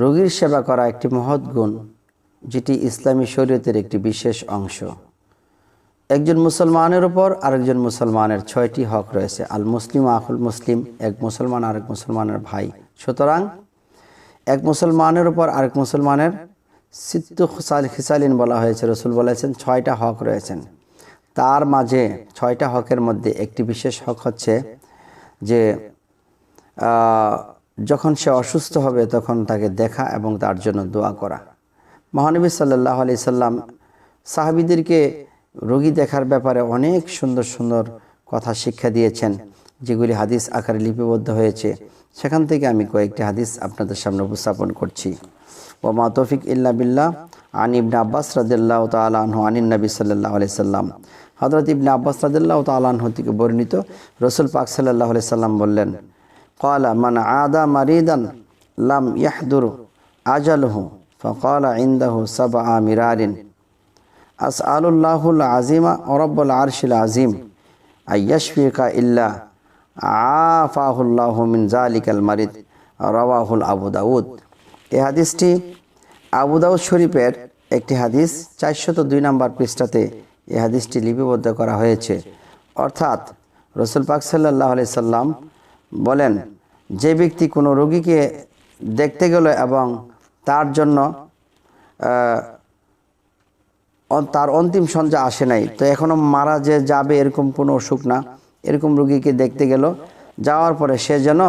রোগীর সেবা করা একটি মহৎ গুণ, যেটি ইসলামী শরীয়তের একটি বিশেষ অংশ। একজন মুসলমানের উপর আরেকজন মুসলমানের ছয়টি হক রয়েছে, আল মুসলিম, আহুল মুসলিম, এক মুসলমান, আরেক মুসলমানের ভাই। সুতরাং এক মুসলমানের উপর আরেক মুসলমানের সিত্তু খুসাল খিসালিন বলা হয়েছে, রসুল বলেছেন ছয়টা হক রয়েছেন। তার মাঝে ছয়টা হকের মধ্যে একটি বিশেষ হক হচ্ছে যে যখন সে অসুস্থ হবে তখন তাকে দেখা এবং তার জন্য দোয়া করা। মহানবী সাল্লাহ আলি সাল্লাম সাহাবিদেরকে রোগী দেখার ব্যাপারে অনেক সুন্দর সুন্দর কথা শিক্ষা দিয়েছেন, যেগুলি হাদিস আকারে লিপিবদ্ধ হয়েছে। সেখান থেকে আমি কয়েকটি হাদিস আপনাদের সামনে উপস্থাপন করছি। ও মা তৌফিক ইল্লা বিল্লাহ, আন ইবনে আব্বাস রাদিল্লাহ তালাহ আনিন নবী সাল্লাহ সাল্লাম। হজরত ইবনে আব্বাস রাদিল্লাহ তালাহ থেকে বর্ণিত রসুল পাক সাল্লাহ সাল্লাম বললেন قال من عاد مريضا لم يحضر أجله فقال عنده سبع مرار أسأل الله العظيم ورب العرش العظيم أن يشفيك إلا عافاه الله من ذلك المريض رواه আবু দাউদ এই হাদিসটি আবু দাউদ শরীফের একটি হাদিস চারশত দুই নম্বর পৃষ্ঠাতে এই হাদিসটি লিপিবদ্ধ করা হয়েছে অর্থাৎ রসুল পাক সাল্লাহ আলি সাল্লাম বলেন যে ব্যক্তি কোনো রোগীকে দেখতে গেল এবং তার জন্য তার অন্তিম সঞ্জা আসে নাই, তো এখনও মারা যে যাবে এরকম কোনো অসুখ না, এরকম রুগীকে দেখতে গেল, যাওয়ার পরে সে যেন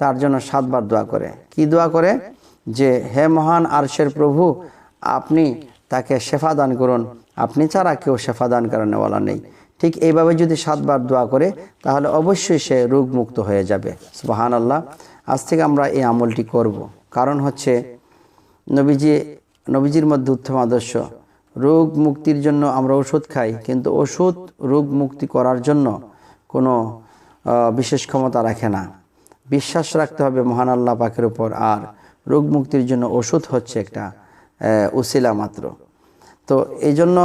তার জন্য সাতবার দোয়া করে। কি দোয়া করে? যে, হে মহান আরশের প্রভু, আপনি তাকে শেফা দান করুন, আপনি ছাড়া কেউ শেফা দান করেনওয়ালা নেই। ঠিক এইভাবে যদি সাতবার দোয়া করে, তাহলে অবশ্যই সে রোগ মুক্ত হয়ে যাবে। সুবাহান আল্লাহ আজ থেকে আমরা এই আমলটি করব। কারণ হচ্ছে নবীজি, নবীজির মধ্যে উত্তম আদর্শ। রোগ মুক্তির জন্য আমরা ওষুধ খাই, কিন্তু ওষুধ রোগ মুক্তি করার জন্য কোনো বিশেষ ক্ষমতা রাখে না। বিশ্বাস রাখতে হবে মহান আল্লাহ পাকের উপর। আর রোগ মুক্তির জন্য ওষুধ হচ্ছে একটা উসিলা মাত্র। তো এই জন্য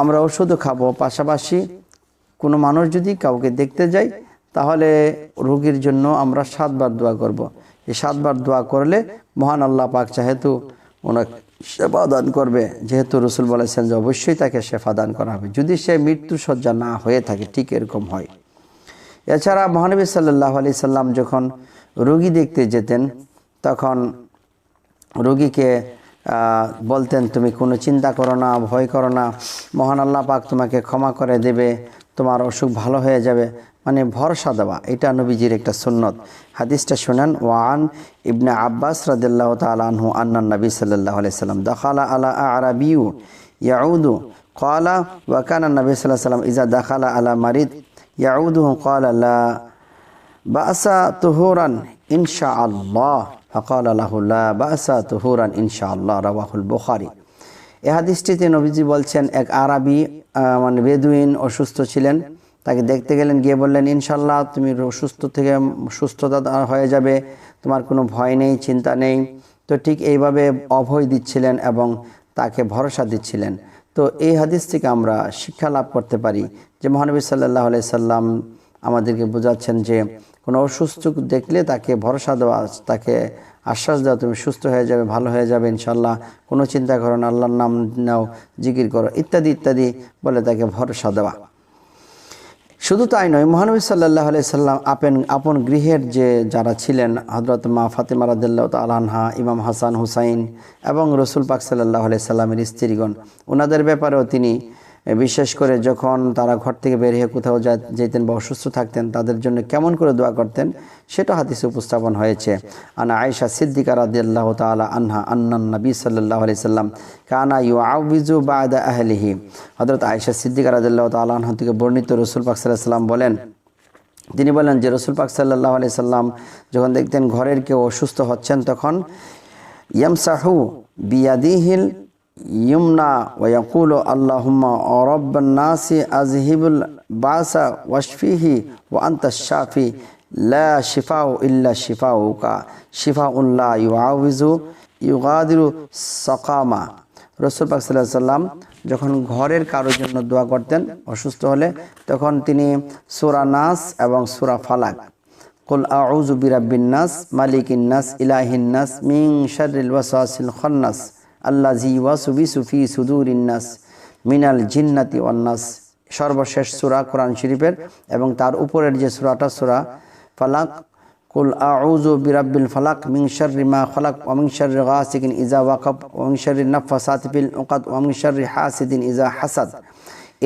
আমরা ওষুধও খাব। পাশাপাশি কোনো মানুষ যদি কাউকে দেখতে যায় তাহলে রোগীর জন্য আমরা সাতবার দোয়া করব। এই সাতবার দোয়া করলে মহান আল্লাহ পাক যেহেতু ওনাকে সেবা দান করবে, যেহেতু রসুল বলেছেন যে অবশ্যই তাকে সেবা দান করা হবে। যদি সে মৃত্যু সজ্জা না হয়ে থাকে, ঠিক এরকম হয়। এছাড়া মহানবী সাল্লাহ আলি সাল্লাম যখন রোগী দেখতে যেতেন, তখন রোগীকে বলতেন, তুমি কোনো চিন্তা করো না, ভয় করো না। মহান আল্লাহ পাক তোমাকে ক্ষমা করে দেবে। তোমার অসুখ ভালো হয়ে যাবে। মানে ভরসা দেওয়া, এটা নবীজির একটা সুন্নত। হাদিসটা শোনেন, ওয়ান ইবনে আব্বাস রাদিল্লাহ তালু আন্না নবী সাল্লাহ আলাইসাল্লাম দখালা আলা আরবিউ ইয়াউদু। কলা ওয়াকানা নবী সাল্লাহ সাল্লাম ইজা দখালা আলা মারিদ ইয়াউদু কাল আল্লাহ বাসা তুহরান ইনশা আল্লাহ ফকাল আল্লাহুল্লাহ বাসা তুহুরান ইনশাআল্লাহ রাবাহুল বুখারি। এ হাদিসটিতে নবীজি বলছেন, এক আরবি মানে বেদুইন অসুস্থ ছিলেন, তাকে দেখতে গেলেন, গিয়ে বললেন ইনশাল্লাহ তুমি অসুস্থ থেকে সুস্থতা হয়ে যাবে, তোমার কোনো ভয় নেই, চিন্তা নেই। তো ঠিক এইভাবে অভয় দিচ্ছিলেন এবং তাকে ভরসা দিচ্ছিলেন। তো এই হাদিস থেকে আমরা শিক্ষা লাভ করতে পারি যে মহানবী সাল্লাহ সাল্লাম আমাদেরকে বোঝাচ্ছেন যে কোনো অসুস্থ দেখলে তাকে ভরসা দেওয়া, তাকে আশ্বাস দেওয়া, তুমি সুস্থ হয়ে যাবে, ভালো হয়ে যাবে ইনশাল্লাহ কোনো চিন্তা করো না, আল্লাহর নাম নাও, জিকির করো, ইত্যাদি ইত্যাদি বলে তাকে ভরসা দেওয়া। শুধু তাই নয় মহানবী সাল্লাহ সাল্লাম আপেন, আপন গৃহের যে যারা ছিলেন হজরত মা ফাতেমা রাদিল্লাহ তালহা ইমাম হাসান, হুসাইন এবং রসুল পাক সাল্লাহ সাল্লামের স্ত্রীগণ ওনাদের ব্যাপারেও তিনি বিশেষ করে যখন তারা ঘর থেকে বের হয়ে কোথাও যেতেন বা অসুস্থ থাকতেন, তাদের জন্য কেমন করে দোয়া করতেন, সেটা হাদিসে উপস্থাপন হয়েছে। আনা আয়েশা সিদ্দিকা রাদিয়াল্লাহ তাআলা আনহা আন্নান নবী সাল্লাল্লাহু আলাইহি সাল্লাম কানা ইউ ইউআউযু বা'দা আহলিহি। হযরত আয়েশা সিদ্দিকা রাদিয়াল্লাহু তাআলা আনহা থেকে বর্ণিত রসুল পাক সাল্লাল্লাহু সাল্লাম বলেন, তিনি বলেন যে রসুল পাক সাল্লাহ আলি সাল্লাম যখন দেখতেন ঘরের কেউ অসুস্থ হচ্ছেন তখন ইয়ামসাহু বিয়াদিহিল ইউমনা ওয়াকুল আল্লাহুম্মা রব্বান্নাসি আজহিবুল বাসা ওয়াশফিহি ওয়া আন্তা শাফি, লা শিফাউ ইল্লা শিফাউকা শিফাউল্লাহ ইউআউযু, ইউগাদিরু সাকামা। রসুল পাক সাল্লাহ সাল্লাম যখন ঘরের কারোর জন্য দোয়া করতেন, অসুস্থ হলে, তখন তিনি সুরা নাস এবং সুরা ফালাক, কুল আউযু বিরাব্বিন নাস, মালিকিন নাস, ইলাহিন নাস, মিন শাররিল ওয়াসওয়াসিল খান্নাস। আল্লাযী ওয়াসবিসু ফি সুদুরিন নাস, মিনাল জিন্নাতি সর্বশেষ সূরা কোরআন শরীফের এবং তার উপরের যে সূরাটা, সূরা ফালাক, কুল আউযু বিরাব্বিল ফালাক মিন শাররি মা খালাক শাররি গাসিকিন ইযা ওয়াকাব ওয়া শাররি নাফাসাতি ফিল উকাদ ওয়া মিন শাররি হাসিদিন ইযা হাসাদ।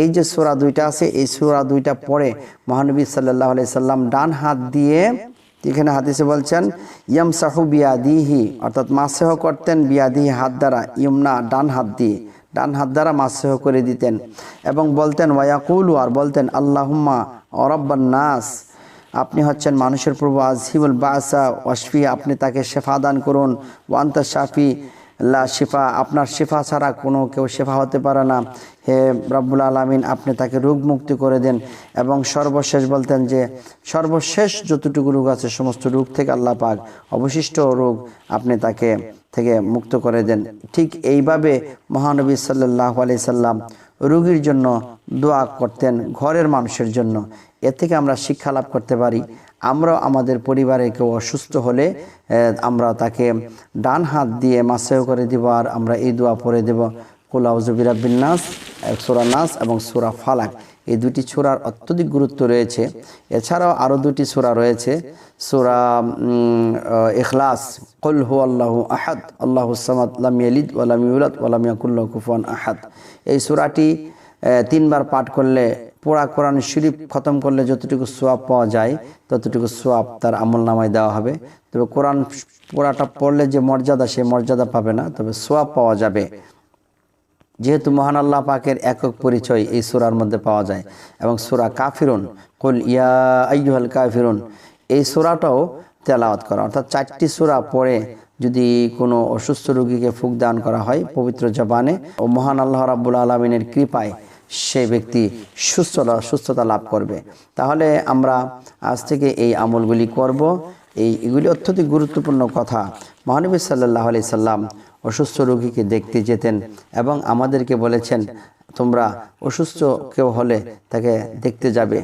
এই যে সূরা দুইটা আছে, এই সূরা দুইটা পড়ে মহানবী সাল্লাল্লাহু আলাইহি সাল্লাম ডান হাত দিয়ে এখানে হাদিসে বলছেন, ইয়ামসাহু বিয়াদিহি অর্থাৎ মাসেহ করতেন বিয়াদিহি হাত দ্বারা ইমনা ডান হাত দিয়ে, ডান হাত দ্বারা মাসেহ করে দিতেন। এবং বলতেন ওয়াকুলু আর বলতেন, আল্লাহুম্মা অরব্বান নাস আপনি হচ্ছেন মানুষের প্রভু আজিবুল বাসা, ওয়াশফি, আপনি তাকে শেফা দান করুন ওয়ান্তা শাফি লা শিফা, আপনার শিফা ছাড়া কোনো কেউ শেফা হতে পারে না। হে রব্বুল আলমিন, আপনি তাকে রোগ মুক্তি করে দেন এবং সর্বশেষ বলতেন যে, সর্বশেষ যতটুকু রোগ আছে, সমস্ত রোগ থেকে আল্লাহ পাক অবশিষ্ট রোগ আপনি তাকে থেকে মুক্ত করে দেন। ঠিক এইভাবে মহানবী সাল্লাহ আলি সাল্লাম রোগীর জন্য দোয়া করতেন, ঘরের মানুষের জন্য। এ থেকে আমরা শিক্ষা লাভ করতে পারি। আমরা আমাদের পরিবারে কেউ অসুস্থ হলে আমরা তাকে ডান হাত দিয়ে মাসেও করে দিব আর আমরা এই দোয়া পরে দেব। কুলাউজুবিরাবিন নাস সুরা নাস এবং সুরা ফালাক। এই দুটি সুরার অত্যধিক গুরুত্ব রয়েছে। এছাড়াও আরও দুটি সুরা রয়েছে। সুরা এখলাস কল হু আল্লাহু আহাদ, আল্লাহু সামাদ লাম ইয়ালিদ ওয়ালাম ইউলাদ ওয়ালাম ইয়াকুল্লাহু কুফুয়ান আহাদ। এই সুরাটি তিনবার পাঠ করলে পোড়া কোরআন শরীফ খতম করলে যতটুকু সোয়াব পাওয়া যায়, ততটুকু সোয়াব তার আমল নামায় দেওয়া হবে। তবে কোরআন পোড়াটা পড়লে যে মর্যাদা, সে মর্যাদা পাবে না, তবে সোয়াব পাওয়া যাবে। যেহেতু মহান আল্লাহ পাকের একক পরিচয় এই সুরার মধ্যে পাওয়া যায় এবং সুরা কাফিরুন, কুল ইয়া আইয়ুহাল কাফিরুন, এই সুরাটাও তেলাওয়াত করা। অর্থাৎ চারটি সুরা পড়ে যদি কোনো অসুস্থ রোগীকে ফুক দান করা হয় পবিত্র জবানে, ও মহান আল্লাহ রাব্বুল আলমিনের কৃপায় সে ব্যক্তি সুস্থতা সুস্থতা লাভ করবে। তাহলে আমরা আজ থেকে এই আমলগুলি করব। এই এগুলি অত্যধিক গুরুত্বপূর্ণ কথা। মহানবী সাল্লাহ আলি সাল্লাম অসুস্থ রোগীকে দেখতে যেতেন এবং আমাদেরকে বলেছেন তোমরা অসুস্থ কেউ হলে তাকে দেখতে যাবে।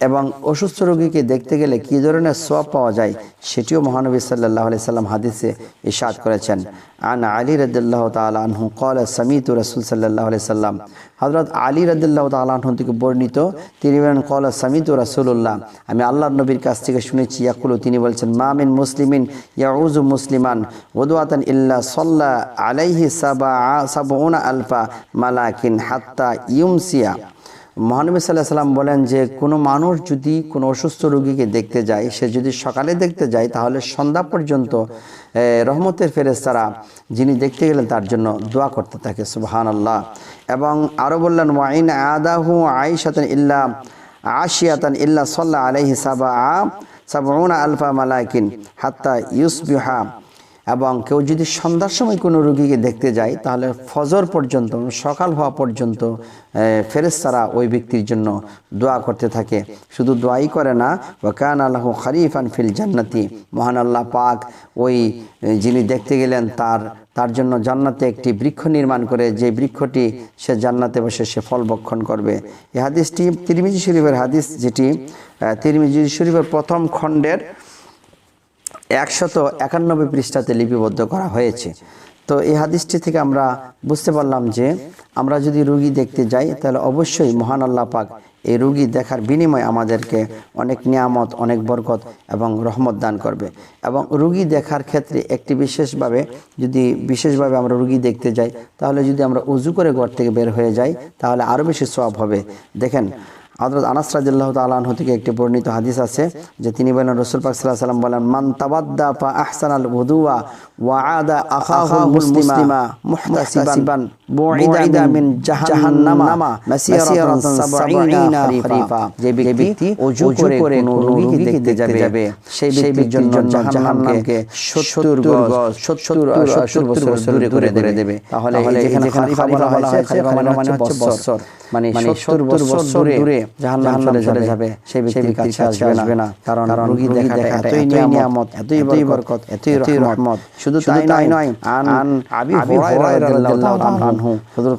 এবং অসুস্থ রোগীকে দেখতে গেলে কী ধরনের সব পাওয়া যায়, সেটিও মহানবী সাল্লাহ আলি সাল্লাম হাদিসে ইশাদ করেছেন। আন আলী রদুল্লাহ তাল আনহু কল সামিত রসুল সাল্লাহ আলি সাল্লাম। হজরত আলী রদুল্লাহ তাল থেকে বর্ণিত, তিনি বলেন কল সামিত রসুল্লাহ আমি আল্লাহ নবীর কাছ থেকে শুনেছি, ইয়াকুলু, তিনি বলছেন মামিন মুসলিমিন ইয়াউজু মুসলিমান ওদুয়াতান ইল্লা সল্লা আলাইহি সাবা, সাবউনা আলফা মালাকিন হাত্তা ইউমসিয়া। মহানবী সাল্লাহ সাল্লাম বলেন যে, কোনো মানুষ যদি কোনো অসুস্থ রোগীকে দেখতে যায়, সে যদি সকালে দেখতে যায়, তাহলে সন্ধ্যা পর্যন্ত রহমতের ফেরেস্তারা যিনি দেখতে গেলেন তার জন্য দোয়া করতে থাকে সুবহান আল্লাহ এবং আরও বললেন ওয়াইন আদাহু আইসাতান ইল্লা আশিয়াতান ইল্লা সাল্লাহ আলাইহি সাবা সাবউনা আলফা মালাকিন হাত্তা ইউসবিহা। এবং কেউ যদি সন্ধ্যার সময় কোনো রুগীকে দেখতে যায়, তাহলে ফজর পর্যন্ত, সকাল হওয়া পর্যন্ত ফেরেস্তারা ওই ব্যক্তির জন্য দোয়া করতে থাকে। শুধু দোয়াই করে না, ওয়াকান আল্লাহ খারিফান ফিল জান্নাতি। মহান আল্লাহ পাক ওই যিনি দেখতে গেলেন তার তার জন্য জান্নাতে একটি বৃক্ষ নির্মাণ করে, যে বৃক্ষটি সে জান্নাতে বসে সে ফল বক্ষণ করবে। এই হাদিসটি তিরমিজি শরীফের হাদিস, যেটি তিরমিজি শরীফের প্রথম খণ্ডের একশত একানব্বই পৃষ্ঠাতে লিপিবদ্ধ করা হয়েছে। তো এই হাদিসটি থেকে আমরা বুঝতে পারলাম যে আমরা যদি রুগী দেখতে যাই, তাহলে অবশ্যই মহান আল্লাহ পাক এই রুগী দেখার বিনিময়ে আমাদেরকে অনেক নিয়ামত, অনেক বরকত এবং রহমত দান করবে। এবং রুগী দেখার ক্ষেত্রে একটি বিশেষভাবে যদি বিশেষভাবে আমরা রুগী দেখতে যাই, তাহলে যদি আমরা উজু করে ঘর থেকে বের হয়ে যাই, তাহলে আরও বেশি সওয়াব হবে। দেখেন হজরত আনাস রাদিল্লাহ তালাহ থেকে একটি বর্ণিত হাদিস আছে যে তিনি বলেন রসুল পাক সাল্লাহ সাল্লাম বলেন মান তাবাদ্দা ফা আহসান আল বুদুয়া ওয়া আদা আখাহু মুসলিমা মুহতাসিবান বুইদা মিন জাহান্নামা মাসিরাতান সাবঈনা খরিফা যে ব্যক্তি ওযু করে কোনো রোগীকে দেখতে যাবে সেই ব্যক্তির জন্য জাহান্নামকে 70 গজ 70 70 বছর দূরে করে দেবে। তাহলে যেখানে খরিফা বলা হয়েছে খরিফা মানে হচ্ছে বছর। মানে 70 বছর দূরে। জাহান্নাম চলে যাবে সেই ব্যক্তির কাছে আসবে না কারণ রোগী দেখা এতই নিয়ামত এতই বরকত এতই রহমত শুধু তাই নয় আন আবি হুরায়রা রাদিয়াল্লাহু তাআলা আনহু হযরত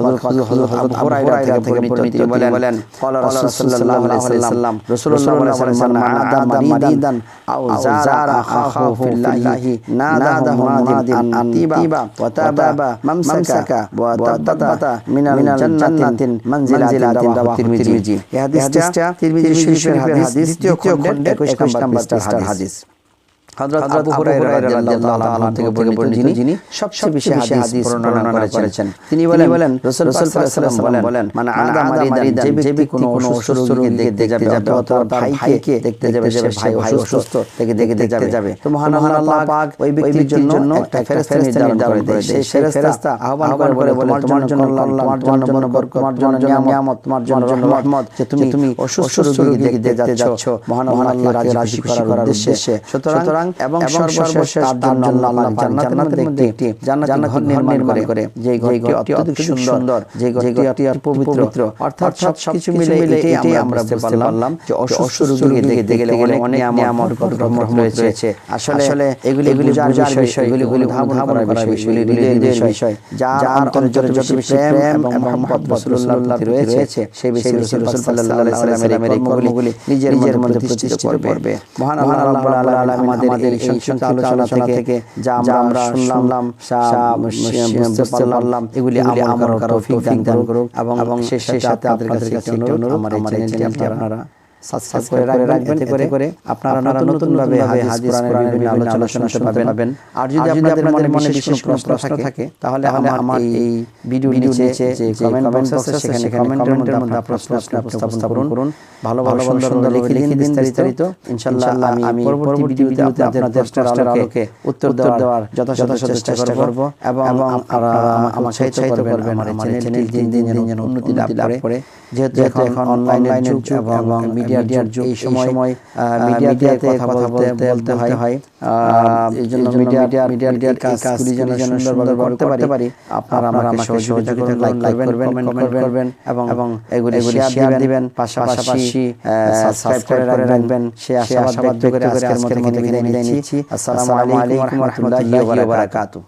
হযরত আবু হুরায়রা থেকে বর্ণিত তিনি বলেন قال রাসূল সাল্লাল্লাহু আলাইহি ওয়াসাল্লাম রাসূলুল্লাহ বলেছেন মান আদা মারিদান আও জারা আখাহু ফিল্লাহি নাদাহু মুনাদিন আন তিবা ওয়া তাবা মামসাকা ওয়া তাতাতা মিনাল জান্নাতিন মানজিলাতিন রাওয়াহু তিরমিজি এই এই হাদিসটা তিরমিজি শরীফের হাদিস দ্বিতীয় খণ্ডের 21 নম্বর পৃষ্ঠার হাদিস। হযরত আবু হুরায়রা রাদিয়াল্লাহু তাআলা থেকে বর্ণিত যিনি সবচেয়ে বেশি হাদিস বর্ণনা করেছেন। তিনি বলেন রাসূল সাল্লাল্লাহু আলাইহি বলেন মানে আদা মারিদান যে ব্যক্তি কোনো অসুস্থ রোগীকে দেখতে যাবে অথবা তার ভাইকে দেখতে যাবে সে ভাই অসুস্থ থেকে দেখতে যাবে। তো মহান আল্লাহ পাক ওই ব্যক্তির জন্য একটা ফেরেশতা নির্ধারণ করে দেয়। সেই ফেরেশতা আহ্বান করে বলে তোমার জন্য আল্লাহ তোমার জন্য বরকত তোমার জন্য নিয়ামত তোমার জন্য রহমত যে তুমি তুমি অসুস্থ রোগী দেখতে যাচ্ছ মহান আল্লাহকে রাজি করার উদ্দেশ্যে সুতরাং এবং সর্বশেষ তার জন্য আল্লাহ জান্নাতের মধ্যে একটি জান্নাতি ঘর নির্মাণ করে। যে ঘরটি অত্যধিক সুন্দর যে ঘরটি অতি পবিত্র। অর্থাৎ সবকিছু মিলে এটাই আমরা বুঝতে পারলাম যে অসুস্থ রোগী দেখতে গেলে অনেক নিয়ামত রহমত রয়েছে। আসলে এগুলি এগুলি বুঝার বিষয় এগুলি এগুলি ধারণ করার বিষয় এগুলি হৃদয়ের বিষয়। যার অন্তরে যত যত বেশি প্রেম এবং মহব্বত রাসূলুল্লাহ রয়েছে সেই বেশি রাসূল সাল্লাল্লাহু আলাইহি ওয়াসাল্লামের এই কর্মগুলি নিজের মধ্যে প্রতিষ্ঠিত করবে মহান আল্লাহ রাব্বুল আলামিন আমাদের এই সংক্ষিপ্ত আলোচনা থেকে যা আমরা শুনলাম বুঝতে পারলাম এগুলি আমল করার তৌফিক দান করুক এবং শেষ সাথে আপনাদের কাছে অনুরোধ আমার এই চ্যানেলটি আপনারা সাবস্ক্রাইব করে রাখবেন এতে করে আপনারা নতুন ভাবে হাদিস কোরআনের বিভিন্ন আলোচনা শুনতে পাবেন। আর যদি আপনাদের মনে মনে বিশেষ প্রশ্ন থাকে তাহলে আমার এই ভিডিও নিচে যে কমেন্ট বক্স আছে সেখানে কমেন্টের মধ্যে আপনার প্রশ্ন উপস্থাপন করুন। ভালো ভালো সুন্দর লিখে লিখে বিস্তারিত। ইনশাআল্লাহ আমি পরবর্তী ভিডিওতে আপনাদের প্রশ্নের আলোকে উত্তর দেওয়ার যথাযথ চেষ্টা করব এবং আপনারা আমার সাহায্য করবেন আমার দিন দিন যেন উন্নতি লাভ করে যেহেতু এখন অনলাইনের যুগ এবং মিডিয়ার যুগ এই সময় মিডিয়াতে কথা বলতে বলতে হয়। এই জন্য মিডিয়া মিডিয়া মিডিয়ার কাজগুলি যেন সুন্দরভাবে করতে পারি। আপনারা আমার আমাকে সহযোগিতা করবেন লাইক করবেন কমেন্ট করবেন এবং এবং এগুলি শেয়ার দিবেন পাশাপাশি সাবস্ক্রাইব করে রাখবেন। সে আশা ব্যক্ত করে আজকের মতো বিদায় নিচ্ছি। আসসালামু আলাইকুম ওয়া রাহমাতুল্লাহি ওয়া বারাকাতুহু।